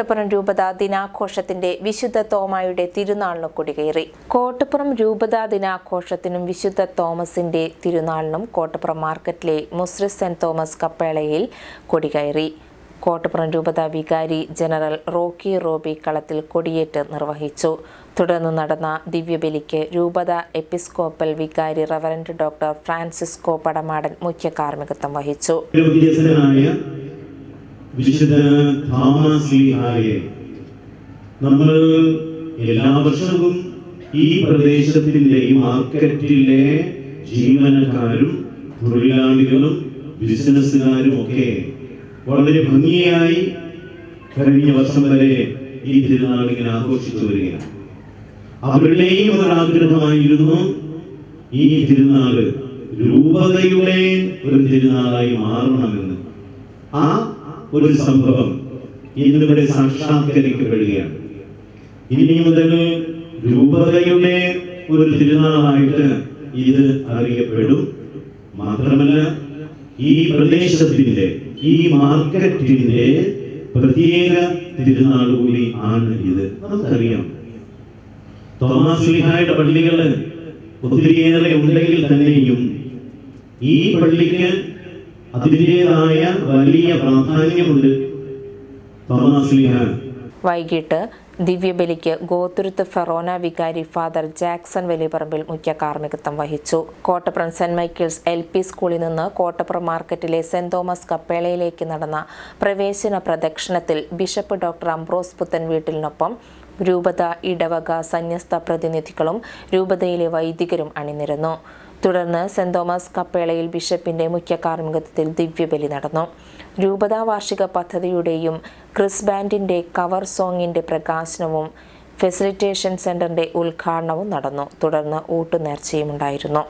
കോട്ടപ്പുറം രൂപത ദിനാഘോഷത്തിന്റെ വിശുദ്ധ തോമായുടെ തിരുനാളിന് കൊടികയറി കോട്ടപ്പുറം രൂപത ദിനാഘോഷത്തിനും വിശുദ്ധ തോമസിന്റെ തിരുനാളിനും കോട്ടപ്പുറം മാർക്കറ്റിലെ മുസ്രിസ് സെന്റ് തോമസ് കപ്പേളയിൽ കൊടികയറി കോട്ടപ്പുറം രൂപത വികാരി ജനറൽ റോക്കി റോബി കളത്തിൽ കൊടിയേറ്റ് നിർവഹിച്ചു. തുടർന്ന് നടന്ന ദിവ്യബലിക്ക് രൂപത എപ്പിസ്കോപ്പൽ വികാരി റവറന്റ് ഡോക്ടർ ഫ്രാൻസിസ്കോ പടമാടൻ മുഖ്യ കാർമ്മികത്വം വഹിച്ചു വിശുദ്ധ താമസിഹായെ നമ്മൾ എല്ലാ വർഷവും ഈ പ്രദേശത്തിന്റെ ഈ മാർക്കറ്റിലെ ജീവനക്കാരും തൊഴിലാളികളും ബിസിനസ്സുകാരും ഒക്കെ വളരെ ഭംഗിയായി കഴിഞ്ഞ വർഷം വരെ ഈ തിരുനാളിങ്ങനെ ആഘോഷിച്ചു വരികയാണ്. അവരുടെയും ഒരാഗ്രഹമായിരുന്നു ഈ തിരുനാൾ രൂപതയുടെ ഒരു തിരുനാളായി മാറണമെന്ന്. ആ ഒരു സംഭവം ഇന്നിവിടെ സാക്ഷാത്കരിക്കപ്പെടുകയാണ്. ഇനി മുതൽ രൂപതയുടെ ഒരു തിരുനാളായിട്ട് ഇത് അറിയപ്പെടും. മാത്രമല്ല ഈ പ്രദേശത്തിന്റെ ഈ മാർക്കറ്റിന്റെ പ്രത്യേക തിരുനാൾ കൂടി ആണ് ഇത്. നമുക്കറിയാം. തോമാസ്ലിഹായുടെ പള്ളികൾ ഒത്തിരിയേറെ ഉണ്ടെങ്കിൽ തന്നെയും ഈ പള്ളിക്ക് അതിന്റെതായ വലിയ പ്രാധാന്യമുണ്ട്. വൈകിട്ട് ദിവ്യബലിക്ക് ഗോതുരുത്ത് ഫെറോന വികാരി ഫാദർ ജാക്സൺ വലിയപറമ്പിൽ മുഖ്യ കാർമ്മികത്വം വഹിച്ചു. Kottappuram saint Michael's L P സ്കൂളിൽ നിന്ന് കോട്ടപ്പുറം മാർക്കറ്റിലെ സെന്റ് തോമസ് കപ്പേളയിലേക്ക് നടന്ന പ്രവേശന പ്രദക്ഷിണത്തിൽ ബിഷപ്പ് ഡോക്ടർ അംബ്രോസ് പുത്തൻ വീട്ടിലിനൊപ്പം രൂപത ഇടവക സന്യസ്ത പ്രതിനിധികളും രൂപതയിലെ വൈദികരും അണിനിരന്നു. തുടർന്ന് സെന്റ് തോമസ് കപ്പേളയിൽ ബിഷപ്പിന്റെ മുഖ്യ കാർമ്മികത്വത്തിൽ ദിവ്യബലി നടന്നു. രൂപതാ വാർഷിക പദ്ധതിയുടെയും ക്രിസ് ബാൻഡിന്റെ കവർ സോങ്ങിന്റെ പ്രകാശനവും ഫെസിലിറ്റേഷൻ സെന്ററിന്റെ ഉദ്ഘാടനവും നടന്നു. തുടർന്ന് ഊട്ടുനേർച്ചയും ഉണ്ടായിരുന്നു